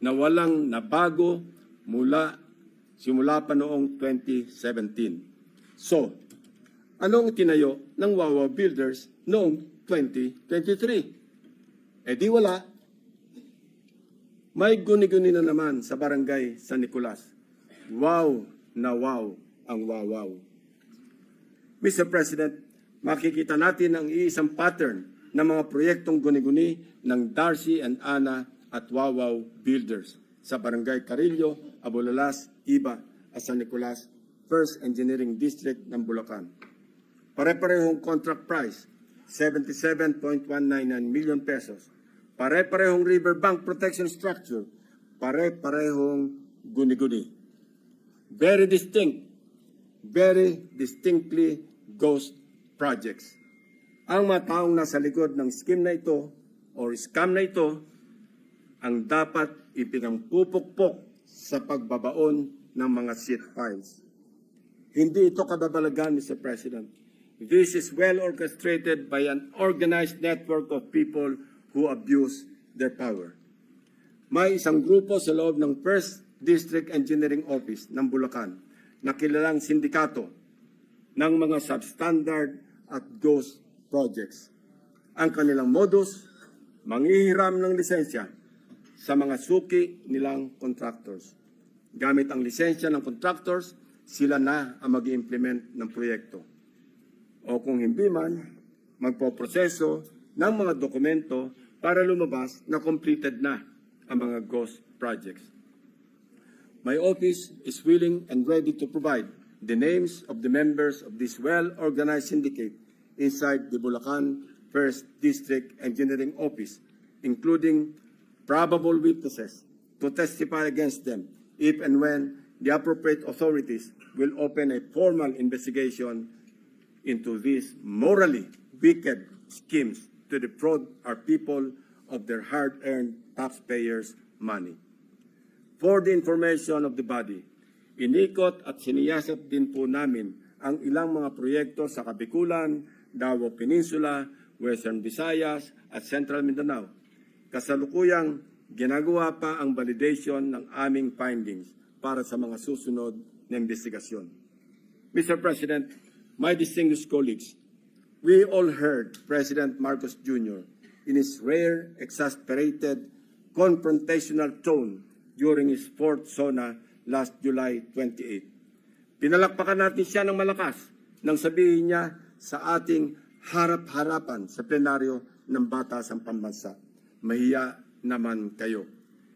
na walang nabago mula simula pa noong 2017. So, anong tinayo ng Wawa Builders noong 2023? Eh di wala. May guni-guni na naman sa barangay San Nicolas. Wow na wow ang wawaw. Mr. President, makikita natin ang iisang pattern ng mga proyektong guni-guni ng Darcy and Ana at Wawaw Builders sa Barangay Carillo, Abulalas, Iba at San Nicolas, First Engineering District ng Bulacan. Pare-parehong contract price, 77.199 million pesos. Pare-parehong riverbank protection structure, pare-parehong guni-guni. Very distinct, very distinctly ghost projects. Ang mga taong nasa likod ng scheme na ito or scam na ito ang dapat ipinangpupukpok sa pagbabaon ng mga seat files. Hindi ito kababalagan, Mr. President. This is well orchestrated by an organized network of people who abuse their power. May isang grupo sa loob ng First District Engineering Office ng Bulacan na kilalang sindikato ng mga substandard at ghost projects. Ang kanilang modus, manghihiram ng lisensya sa mga suki nilang contractors. Gamit ang lisensya ng contractors, sila na ang mag implement ng proyekto. O kung hindi man, magpoproseso ng mga dokumento para lumabas na completed na ang mga ghost projects. My office is willing and ready to provide the names of the members of this well-organized syndicate inside the Bulacan First District Engineering Office, including probable witnesses to testify against them if and when the appropriate authorities will open a formal investigation into these morally wicked schemes to defraud our people of their hard-earned taxpayers' money. For the information of the body, inikot at siniyasat din po namin ang ilang mga proyekto sa Kabikulan, Davao Peninsula, Western Visayas at Central Mindanao. Kasalukuyang ginagawa pa ang validation ng aming findings para sa mga susunod na investigasyon. Mr. President, my distinguished colleagues, we all heard President Marcos Jr. in his rare, exasperated, confrontational tone during his fourth SONA last July 28. Pinalakpakan natin siya ng malakas nang sabihin niya sa ating harap-harapan sa plenaryo ng Batas ang Pambansa. Mahiya naman kayo.